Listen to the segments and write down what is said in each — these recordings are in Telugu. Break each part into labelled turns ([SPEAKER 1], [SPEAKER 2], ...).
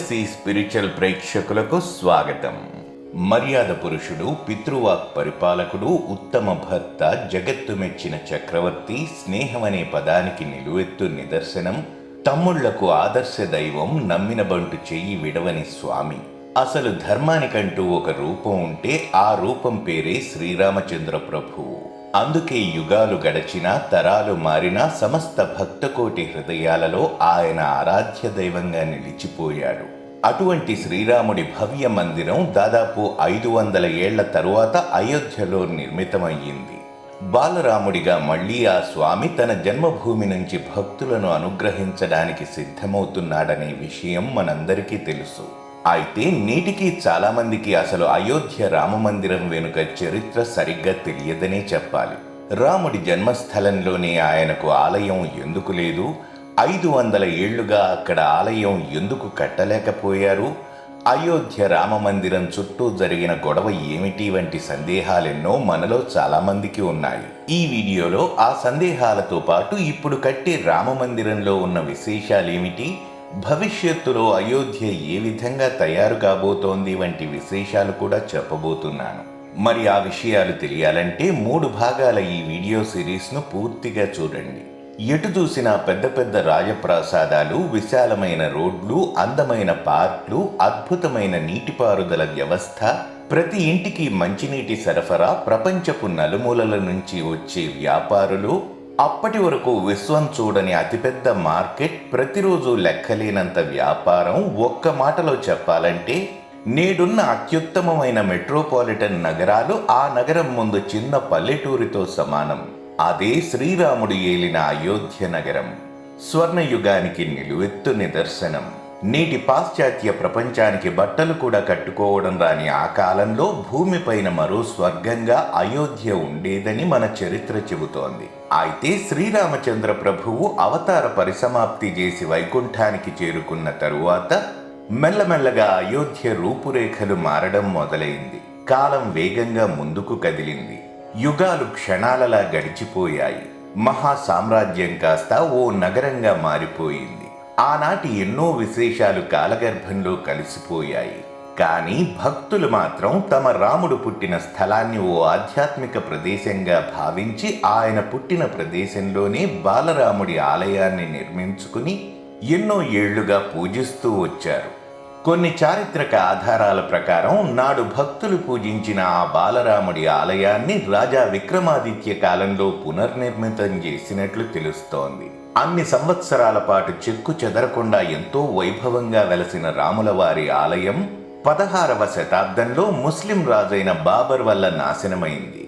[SPEAKER 1] పిఎస్సి స్పిరిచువల్ ప్రేక్షకులకు స్వాగతం. మర్యాద పురుషుడు పితృవాక్ పరిపాలకుడు ఉత్తమ భర్త జగత్తు మెచ్చిన చక్రవర్తి స్నేహం అనే పదానికి నిలువెత్తు నిదర్శనం తమ్ముళ్ళకు ఆదర్శ దైవం నమ్మిన బంటు చెయ్యి విడవని స్వామి. అసలు ధర్మానికంటూ ఒక రూపం ఉంటే ఆ రూపం పేరే శ్రీరామచంద్ర ప్రభువు అందుకే యుగాలు గడచినా తరాలు మారినా సమస్త భక్తకోటి హృదయాలలో ఆయన ఆరాధ్య దైవంగా నిలిచిపోయాడు. అటువంటి శ్రీరాముడి భవ్య మందిరం దాదాపు ఐదు వందల ఏళ్ళ తరువాత అయోధ్యలో నిర్మితమయ్యింది. బాలరాముడిగా మళ్ళీ ఆ స్వామి తన జన్మభూమి నుంచి భక్తులను అనుగ్రహించడానికి సిద్ధమవుతున్నాడనే విషయం మనందరికీ తెలుసు. అయితే నేటికి చాలామందికి అసలు అయోధ్య రామమందిరం వెనుక చరిత్ర సరిగ్గా తెలియదనే చెప్పాలి. రాముడి జన్మస్థలంలోనే ఆయనకు ఆలయం ఎందుకు లేదు? ఐదు వందల ఏళ్ళుగా అక్కడ ఆలయం ఎందుకు కట్టలేకపోయారు? అయోధ్య రామమందిరం చుట్టూ జరిగిన గొడవ ఏమిటి? వంటి సందేహాలెన్నో మనలో చాలామందికి ఉన్నాయి. ఈ వీడియోలో ఆ సందేహాలతో పాటు ఇప్పుడు కట్టే రామమందిరంలో ఉన్న విశేషాలేమిటి? భవిష్యత్తులో అయోధ్య ఏ విధంగా తయారు కాబోతోంది? వంటి విశేషాలు కూడా చెప్పబోతున్నాను. మరి ఆ విషయాలు తెలియాలంటే మూడు భాగాల ఈ వీడియో సిరీస్ను పూర్తిగా చూడండి. ఎటు చూసినా పెద్ద పెద్ద రాజప్రాసాదాలు విశాలమైన రోడ్లు అందమైన పార్క్లు అద్భుతమైన నీటిపారుదల వ్యవస్థ ప్రతి ఇంటికి మంచినీటి సరఫరా ప్రపంచపు నలుమూలల నుంచి వచ్చే వ్యాపారులు అప్పటి వరకు విశ్వం చూడని అతిపెద్ద మార్కెట్ ప్రతిరోజు లెక్కలేనంత వ్యాపారం ఒక్క మాటలో చెప్పాలంటే నేడున్న అత్యుత్తమమైన మెట్రోపాలిటన్ నగరాలు ఆ నగరం ముందు చిన్న పల్లెటూరితో సమానం. అదే శ్రీరాముడు ఏలిన అయోధ్య నగరం. స్వర్ణయుగానికి నిలువెత్తు నిదర్శనం. నేటి పాశ్చాత్య ప్రపంచానికి బట్టలు కూడా కట్టుకోవడం రాని ఆ కాలంలో భూమిపైన మరో స్వర్గంగా అయోధ్య ఉండేదని మన చరిత్ర చెబుతోంది. అయితే శ్రీరామచంద్ర ప్రభువు అవతార పరిసమాప్తి చేసి వైకుంఠానికి చేరుకున్న తరువాత మెల్లమెల్లగా అయోధ్య రూపురేఖలు మారడం మొదలైంది. కాలం వేగంగా ముందుకు కదిలింది. యుగాలు క్షణాలలా గడిచిపోయాయి. మహా సామ్రాజ్యం కాస్త ఓ నగరంగా మారిపోయింది. ఆనాటి ఎన్నో విశేషాలు కాలగర్భంలో కలిసిపోయాయి. కానీ భక్తులు మాత్రం తమ రాముడు పుట్టిన స్థలాన్ని ఓ ఆధ్యాత్మిక ప్రదేశంగా భావించి ఆయన పుట్టిన ప్రదేశంలోనే బాలరాముడి ఆలయాన్ని నిర్మించుకుని ఎన్నో ఏళ్ళుగా పూజిస్తూ వచ్చారు. కొన్ని చారిత్రక ఆధారాల ప్రకారం నాడు భక్తులు పూజించిన ఆ బాలరాముడి ఆలయాన్ని రాజా విక్రమాదిత్య కాలంలో పునర్నిర్మితం చేసినట్లు తెలుస్తోంది. అన్ని సంవత్సరాల పాటు చెక్కు చెదరకుండా ఎంతో వైభవంగా వెలసిన రాములవారి ఆలయం పదహారవ శతాబ్దంలో ముస్లిం రాజైన బాబర్ వల్ల నాశనమైంది.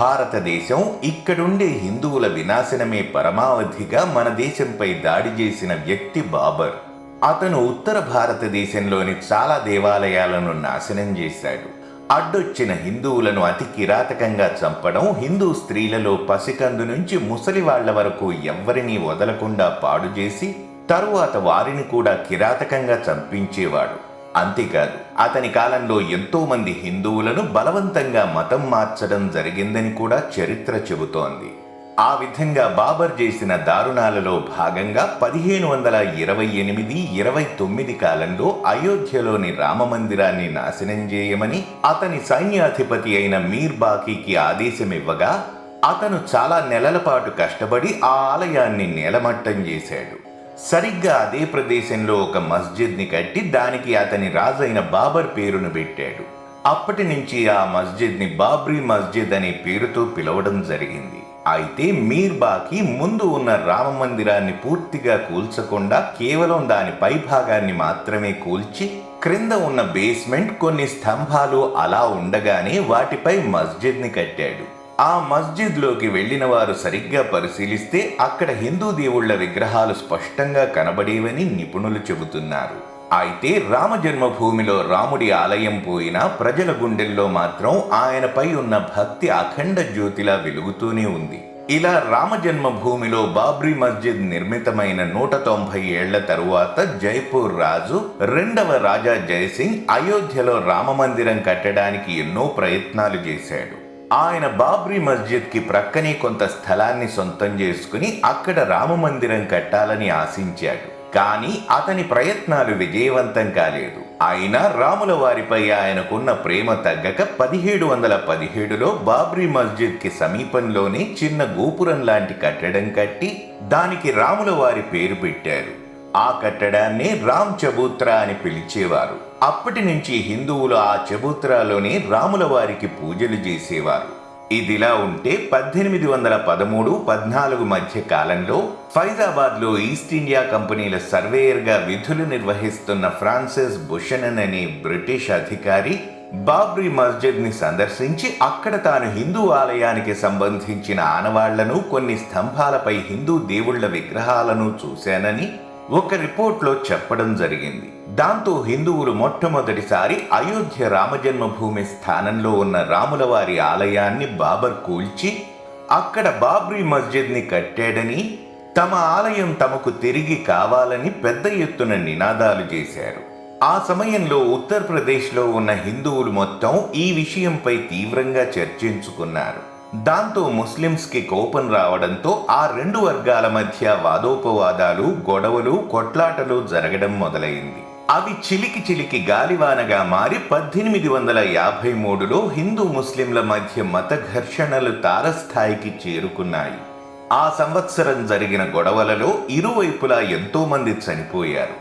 [SPEAKER 1] భారతదేశం ఇక్కడుండే హిందువుల వినాశనమే పరమావధిగా మన దేశంపై దాడి చేసిన వ్యక్తి బాబర్. అతను ఉత్తర భారతదేశంలోని చాలా దేవాలయాలను నాశనం చేశాడు. అడ్డొచ్చిన హిందువులను అతి కిరాతకంగా చంపడం హిందూ స్త్రీలలో పసికందు నుంచి ముసలి వాళ్ళ వరకు ఎవ్వరినీ వదలకుండా పాడు చేసి తరువాత వారిని కూడా కిరాతకంగా చంపించేవాడు. అంతేకాదు అతని కాలంలో ఎంతో మంది హిందువులను బలవంతంగా మతం మార్చడం జరిగిందని కూడా చరిత్ర చెబుతోంది. ఆ విధంగా బాబర్ చేసిన దారుణాలలో భాగంగా పదిహేను వందల ఇరవై ఎనిమిది ఇరవై తొమ్మిది కాలంలో అయోధ్యలోని రామమందిరాన్ని నాశనం చేయమని అతని సైన్యాధిపతి అయిన మీర్ బాకీకి ఆదేశమివ్వగా అతను చాలా నెలల పాటు కష్టపడి ఆ ఆలయాన్ని నేలమట్టం చేశాడు. సరిగ్గా అదే ప్రదేశంలో ఒక మస్జిద్ని కట్టి దానికి అతని రాజైన బాబర్ పేరును పెట్టాడు. అప్పటి నుంచి ఆ మస్జిద్ని బాబ్రీ మస్జిద్ అనే పేరుతో పిలవడం జరిగింది. అయితే మీర్బాకి ముందు ఉన్న రామ మందిరాన్ని పూర్తిగా కూల్చకుండా కేవలం దాని పై భాగాన్ని మాత్రమే కూల్చి క్రింద ఉన్న బేస్మెంట్ కొన్ని స్తంభాలు అలా ఉండగానే వాటిపై మస్జిద్ని కట్టాడు. ఆ మస్జిద్లోకి వెళ్ళిన వారు సరిగ్గా పరిశీలిస్తే అక్కడ హిందూ దేవుళ్ళ విగ్రహాలు స్పష్టంగా కనబడేవని నిపుణులు చెబుతున్నారు. అయితే రామజన్మభూమిలో రాముడి ఆలయం పోయినా ప్రజల గుండెల్లో మాత్రం ఆయనపై ఉన్న భక్తి అఖండ జ్యోతిలా వెలుగుతూనే ఉంది. ఇలా రామజన్మభూమిలో బాబ్రీ మస్జిద్ నిర్మితమైన నూట తొంభై ఏళ్ళ తరువాత జైపూర్ రాజు రెండవ రాజా జయసింగ్ అయోధ్యలో రామ మందిరం కట్టడానికి ఎన్నో ప్రయత్నాలు చేశాడు. ఆయన బాబ్రీ మస్జిద్కి ప్రక్కనే కొంత స్థలాన్ని సొంతం చేసుకుని అక్కడ రామ మందిరం కట్టాలని ఆశించాడు. కానీ అతని ప్రయత్నాలు విజయవంతం కాలేదు. అయినా రాముల వారిపై ఆయనకున్న ప్రేమ తగ్గక పదిహేడు వందల పదిహేడులో బాబ్రీ మస్జిద్కి సమీపంలోనే చిన్న గోపురం లాంటి కట్టడం కట్టి దానికి రాముల వారి పేరు పెట్టారు. ఆ కట్టడాన్ని రామ్ చబూత్రా అని పిలిచేవారు. అప్పటి నుంచి హిందువులు ఆ చబూత్రాలోనే రాముల వారికి పూజలు చేసేవారు. ఇదిలా ఉంటే పద్దెనిమిది వందల పదమూడు పద్నాలుగు మధ్య కాలంలో ఫైజాబాద్లో ఈస్ట్ ఇండియా కంపెనీల సర్వేయర్గా విధులు నిర్వహిస్తున్న ఫ్రాన్సిస్ బుషనన్ అనే బ్రిటిష్ అధికారి బాబ్రీ మస్జిద్ని సందర్శించి అక్కడ తాను హిందూ ఆలయానికి సంబంధించిన ఆనవాళ్ళను కొన్ని స్తంభాలపై హిందూ దేవుళ్ళ విగ్రహాలను చూశానని ఒక రిపోర్ట్లో చెప్పడం జరిగింది. దాంతో హిందువులు మొట్టమొదటిసారి అయోధ్య రామజన్మభూమి స్థానంలో ఉన్న రాములవారి ఆలయాన్ని బాబర్ కూల్చి అక్కడ బాబ్రీ మస్జిద్ని కట్టాడని తమ ఆలయం తమకు తిరిగి కావాలని పెద్ద ఎత్తున నినాదాలు చేశారు. ఆ సమయంలో ఉత్తరప్రదేశ్లో ఉన్న హిందువులు మొత్తం ఈ విషయంపై తీవ్రంగా చర్చించుకున్నారు. దాంతో ముస్లిమ్స్కి కోపం రావడంతో ఆ రెండు వర్గాల మధ్య వాదోపవాదాలు గొడవలు కొట్లాటలు జరగడం మొదలైంది. అవి చిలికి చిలికి గాలివానగా మారి పద్దెనిమిది వందల యాభై మూడులో హిందూ ముస్లింల మధ్య మత ఘర్షణలు తారస్థాయికి చేరుకున్నాయి. ఆ సంవత్సరం జరిగిన గొడవలలో ఇరువైపులా ఎంతో మంది చనిపోయారు.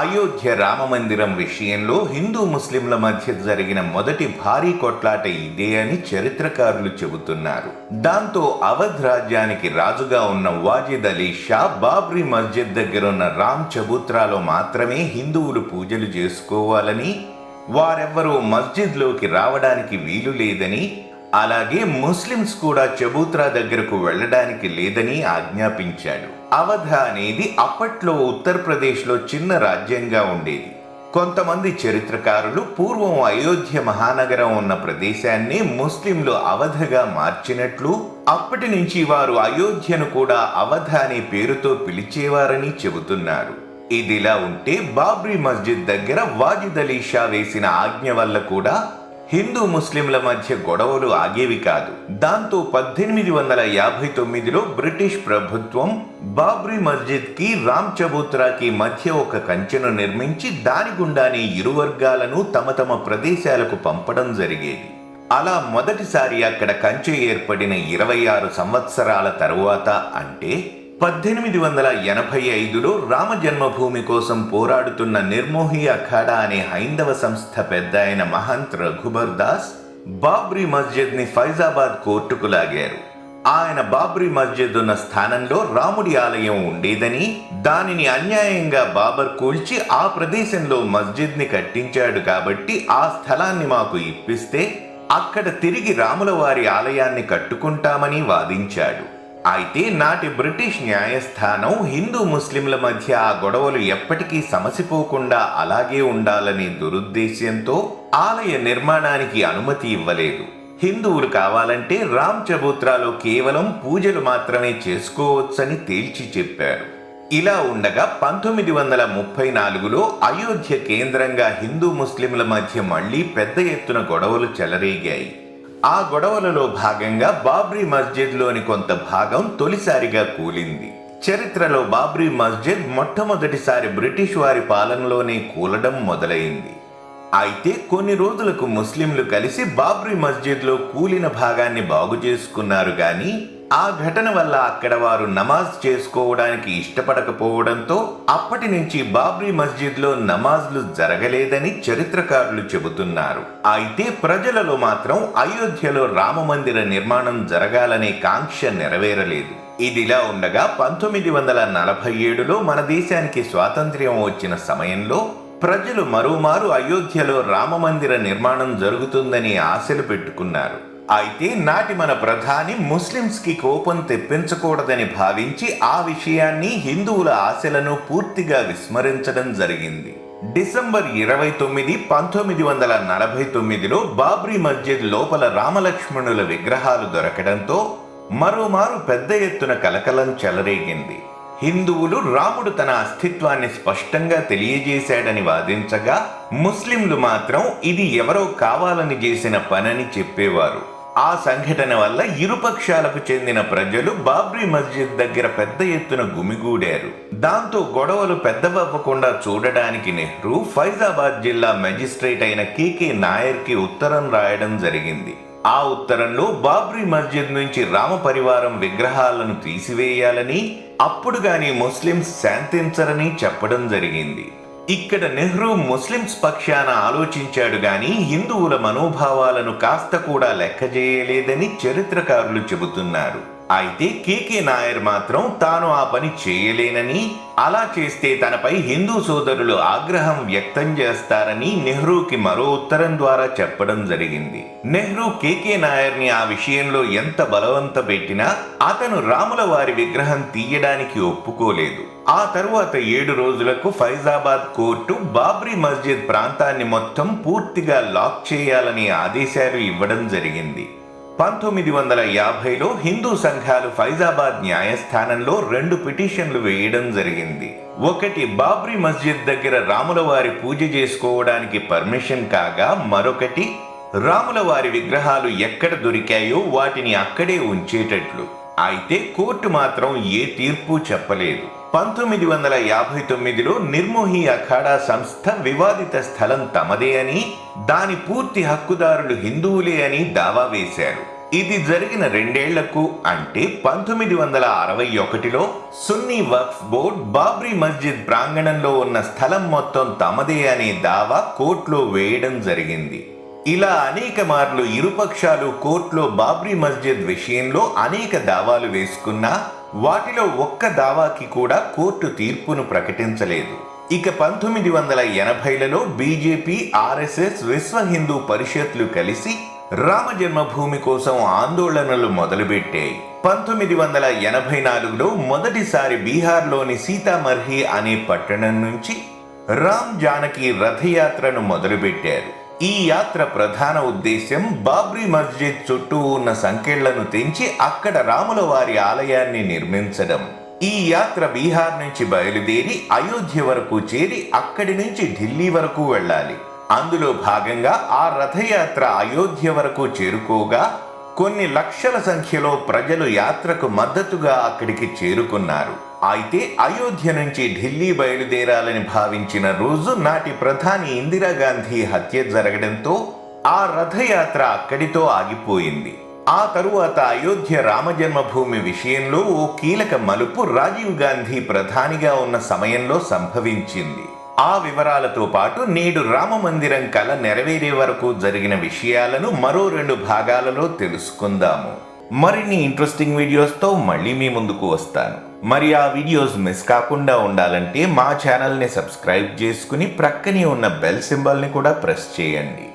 [SPEAKER 1] అయోధ్య రామమందిరం విషయంలో హిందూ ముస్లింల మధ్య జరిగిన మొదటి భారీ కొట్లాట ఇదే అని చరిత్రకారులు చెబుతున్నారు. దాంతో అవధ్ రాజ్యానికి రాజుగా ఉన్న వాజిద్ అలీ షా బాబ్రీ మస్జిద్ దగ్గరున్న రామ్ చబూత్రాలో మాత్రమే హిందువులు పూజలు చేసుకోవాలని వారెవ్వరూ మస్జిద్లోకి రావడానికి వీలు లేదని అలాగే ముస్లిమ్స్ కూడా చబూత్రా దగ్గరకు వెళ్ళడానికి లేదని ఆజ్ఞాపించాడు. అవధ అనేది అప్పట్లో ఉత్తరప్రదేశ్లో చిన్న రాజ్యంగా ఉండేది. కొంతమంది చరిత్రకారులు పూర్వం అయోధ్య మహానగరం ఉన్న ప్రదేశాన్ని ముస్లింలు అవధగా మార్చినట్లు అప్పటి నుంచి వారు అయోధ్యను కూడా అవధ అనే పేరుతో పిలిచేవారని చెబుతున్నారు. ఇదిలా ఉంటే బాబ్రీ మస్జిద్ దగ్గర వాజిద్ అలీ షా వేసిన ఆజ్ఞ వల్ల కూడా హిందూ ముస్లింల మధ్య గొడవలు ఆగేవి కాదు. దాంతో పద్దెనిమిది వందల యాభై తొమ్మిదిలో బ్రిటిష్ ప్రభుత్వం బాబ్రీ మస్జిద్కి రామ్ చబూత్రాకి మధ్య ఒక కంచెను నిర్మించి దాని గుండానే ఇరు వర్గాలను తమ తమ ప్రదేశాలకు పంపడం జరిగేది. అలా మొదటిసారి అక్కడ కంచె ఏర్పడిన ఇరవై ఆరు సంవత్సరాల తరువాత అంటే పద్దెనిమిది వందల ఎనభై ఐదులో రామ జన్మభూమి కోసం పోరాడుతున్న నిర్మోహి అఖాడా అనే హైందవ సంస్థ పెద్ద అయిన మహంత్ రఘుబర్ దాస్ బాబ్రీ మస్జిద్ని ఫైజాబాద్ కోర్టుకు లాగారు. ఆయన బాబ్రీ మస్జిద్ ఉన్న స్థానంలో రాముడి ఆలయం ఉండేదని దానిని అన్యాయంగా బాబర్ కూల్చి ఆ ప్రదేశంలో మస్జిద్ని కట్టించాడు కాబట్టి ఆ స్థలాన్ని మాకు ఇప్పిస్తే అక్కడ తిరిగి రాముల వారి ఆలయాన్ని కట్టుకుంటామని వాదించాడు. అయితే నాటి బ్రిటిష్ న్యాయస్థానం హిందూ ముస్లింల మధ్య ఆ గొడవలు ఎప్పటికీ సమసిపోకుండా అలాగే ఉండాలనే దురుద్దేశ్యంతో ఆలయ నిర్మాణానికి అనుమతి ఇవ్వలేదు. హిందువులు కావాలంటే రామ్ చబూత్రాలో కేవలం పూజలు మాత్రమే చేసుకోవచ్చని తేల్చి చెప్పారు. ఇలా ఉండగా పంతొమ్మిది వందల ముప్పై నాలుగులో అయోధ్య కేంద్రంగా హిందూ ముస్లింల మధ్య మళ్ళీ పెద్ద ఎత్తున గొడవలు చెలరేగాయి. ఆ గొడవలలో భాగంగా బాబ్రీ మస్జిద్లోని కొంత భాగం తొలిసారిగా కూలింది. చరిత్రలో బాబ్రీ మస్జిద్ మొట్టమొదటిసారి బ్రిటిష్ వారి పాలనలోనే కూలడం మొదలైంది. అయితే కొన్ని రోజులకు ముస్లింలు కలిసి బాబ్రీ మస్జిద్లో కూలిన భాగాన్ని బాగు చేసుకున్నారు కానీ ఆ ఘటన వల్ల అక్కడ వారు నమాజ్ చేసుకోవడానికి ఇష్టపడకపోవడంతో అప్పటి నుంచి బాబ్రీ మస్జిద్లో నమాజ్లు జరగలేదని చరిత్రకారులు చెబుతున్నారు. అయితే ప్రజలలో మాత్రం అయోధ్యలో రామ మందిర నిర్మాణం జరగాలనే కాంక్ష నెరవేరలేదు. ఇదిలా ఉండగా పంతొమ్మిది వందల నలభై ఏడులో మన దేశానికి స్వాతంత్ర్యం వచ్చిన సమయంలో ప్రజలు మరోమారు అయోధ్యలో రామమందిర నిర్మాణం జరుగుతుందని ఆశలు పెట్టుకున్నారు. అయితే నాటి మన ప్రధాని ముస్లిమ్స్కి కోపం తెప్పించకూడదని భావించి ఆ విషయాన్ని హిందువుల ఆశలను పూర్తిగా విస్మరించడం జరిగింది. డిసెంబర్ ఇరవై తొమ్మిది పంతొమ్మిది వందల నలభై తొమ్మిదిలో బాబ్రీ మస్జిద్ లోపల రామలక్ష్మణుల విగ్రహాలు దొరకడంతో మరోమారు పెద్ద ఎత్తున కలకలం చెలరేగింది. హిందువులు రాముడు తన అస్తిత్వాన్ని స్పష్టంగా తెలియజేశాడని వాదించగా ముస్లింలు మాత్రం ఇది ఎవరో కావాలని చేసిన పనని చెప్పేవారు. ఆ సంఘటన వల్ల ఇరుపక్షాలకు చెందిన ప్రజలు బాబ్రీ మస్జిద్ దగ్గర పెద్ద ఎత్తున గుమిగూడారు. దాంతో గొడవలు పెద్దవవ్వకుండా చూడడానికి నెహ్రూ ఫైజాబాద్ జిల్లా మెజిస్ట్రేట్ అయిన కేకే నాయర్కి ఉత్తరం రాయడం జరిగింది. ఆ ఉత్తరంలో బాబ్రీ మస్జిద్ నుంచి రామ పరివారం విగ్రహాలను తీసివేయాలని అప్పుడు గాని ముస్లింస్ శాంతించరని చెప్పడం జరిగింది. ఇక్కడ నెహ్రూ ముస్లిమ్స్ పక్షాన ఆలోచించాడు గాని హిందువుల మనోభావాలను కాస్త కూడా లెక్క చేయలేదని చరిత్రకారులు చెబుతున్నారు. అయితే కేకే నాయర్ మాత్రం తాను ఆ పని చేయలేనని అలా చేస్తే తనపై హిందూ సోదరులు ఆగ్రహం వ్యక్తం చేస్తారని నెహ్రూకి మరో ఉత్తరం ద్వారా చెప్పడం జరిగింది. నెహ్రూ కేకే నాయర్ని ఆ విషయంలో ఎంత బలవంత పెట్టినా అతను రాముల వారి విగ్రహం తీయడానికి ఒప్పుకోలేదు. ఆ తరువాత ఏడు రోజులకు ఫైజాబాద్ కోర్టు బాబ్రీ మస్జిద్ ప్రాంతాన్ని మొత్తం పూర్తిగా లాక్ చేయాలని ఆదేశాలు ఇవ్వడం జరిగింది. పంతొమ్మిది వందల యాభైలో హిందూ సంఘాలు ఫైజాబాద్ న్యాయస్థానంలో రెండు పిటిషన్లు వేయడం జరిగింది. ఒకటి బాబ్రీ మస్జిద్ దగ్గర రాములవారి పూజ చేసుకోవడానికి పర్మిషన్ కాగా మరొకటి రాములవారి విగ్రహాలు ఎక్కడ దొరికాయో వాటిని అక్కడే ఉంచేటట్లు. అయితే కోర్టు మాత్రం ఏ తీర్పు చెప్పలేదు. పంతొమ్మిది వందల యాభై తొమ్మిదిలో నిర్మోహి అఖాడా సంస్థ వివాదిత స్థలం తమదే అని దాని పూర్తి హక్కుదారులు హిందువులే అని దావా వేశారు. ఇది జరిగిన రెండేళ్ళకు అంటే పంతొమ్మిది వందల అరవై ఒకటిలో సున్నీ వక్ఫ్ బోర్డ్ బాబ్రీ మస్జిద్ ప్రాంగణంలో ఉన్న స్థలం మొత్తం తమదే అనే దావా కోర్టులో వేయడం జరిగింది. ఇలా అనేక మార్లు ఇరుపక్షాలు కోర్టులో బాబ్రీ మస్జిద్ విషయంలో అనేక దావాలు వేసుకున్నా వాటిలో ఒక్క దావాకి కూడా కోర్టు తీర్పును ప్రకటించలేదు. ఇక పంతొమ్మిది వందల ఎనభైలలో బీజేపీ ఆర్ఎస్ఎస్ విశ్వ హిందూ పరిషత్లు కలిసి రామ జన్మభూమి కోసం ఆందోళనలు మొదలుపెట్టాయి. పంతొమ్మిది వందల ఎనభై నాలుగులో మొదటిసారి బీహార్లోని సీతామర్హి అనే పట్టణం నుంచి రామ్ జానకి రథయాత్రను మొదలుపెట్టారు. ఈ యాత్ర ప్రధాన ఉద్దేశ్యం బాబ్రీ మస్జిద్ చుట్టూ ఉన్న సంకెళ్ళను తెంచి అక్కడ రాముల వారి ఆలయాన్ని నిర్మించడం. ఈ యాత్ర బీహార్ నుంచి బయలుదేరి అయోధ్య వరకు చేరి అక్కడి నుంచి ఢిల్లీ వరకు వెళ్ళాలి. అందులో భాగంగా ఆ రథయాత్ర అయోధ్య వరకు చేరుకోగా కొన్ని లక్షల సంఖ్యలో ప్రజలు యాత్రకు మద్దతుగా అక్కడికి చేరుకున్నారు. అయితే అయోధ్య నుంచి ఢిల్లీ బయలుదేరాలని భావించిన రోజు నాటి ప్రధాని ఇందిరాగాంధీ హత్య జరగడంతో ఆ రథయాత్ర అక్కడితో ఆగిపోయింది. ఆ తరువాత అయోధ్య రామజన్మభూమి విషయంలో ఓ కీలక మలుపు రాజీవ్ గాంధీ ప్రధానిగా ఉన్న సమయంలో సంభవించింది. ఆ వివరాలతో పాటు నేడు రామ మందిరం కల నెరవేరే వరకు జరిగిన విషయాలను మరో రెండు భాగాలలో తెలుసుకుందాము. మరిన్ని ఇంట్రెస్టింగ్ వీడియోస్తో మళ్ళీ మీ ముందుకు వస్తాను. మరి ఆ వీడియోస్ మిస్ కాకుండా ఉండాలంటే మా ఛానల్ని సబ్స్క్రైబ్ చేసుకుని ప్రక్కనే ఉన్న బెల్ సింబల్ని కూడా ప్రెస్ చేయండి.